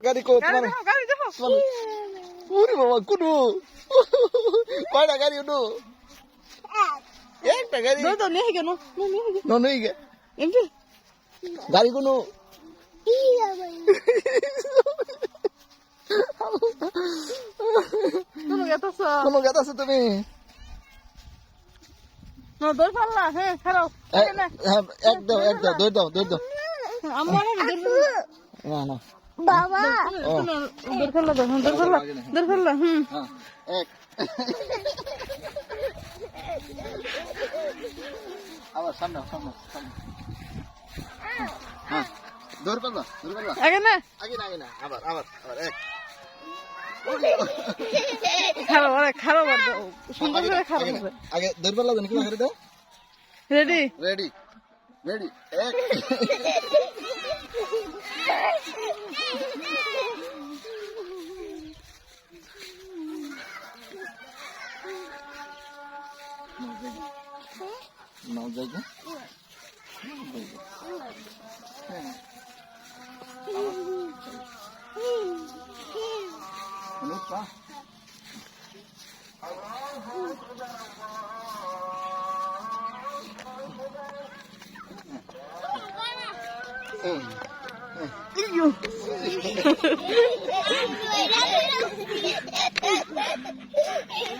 গাড়ি কো গাড়ি তোমার ওরে বাবা কুনু। কয়টা গাড়ি উঠু একটা গাড়ি। নিয়ে গেল নিয়ে গেল ন নেই গে। এমনি গাড়ি কোনো। কোনো গেত আছে? তুমি? না দৌড় পারলা হ্যাঁ এ, হ্যাঁ এক দাও এক দাও দৌড় দাও। দৌড় দাও। আমার না না। বাবা! দৌড় ফেললা দৌড় দৌড় ফেললা দৌড় ফেললা হুম এক আবার সামনে সামনে সামনে হ্যাঁ দৌড় পাল্লা দৌড় পাল্লা আগে না। আগে না আগে না আবার আবার আবার এক খারাপ আরে খারাপ আর সুন্দর করে খারাপ আগে না, আগে দৌড় পাল্লা জানি কি করে দাও রেডি রেডি রেডি এক Não vejo. Não vejo Não Não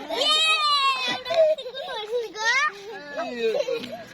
Yeah. 嘿 嘿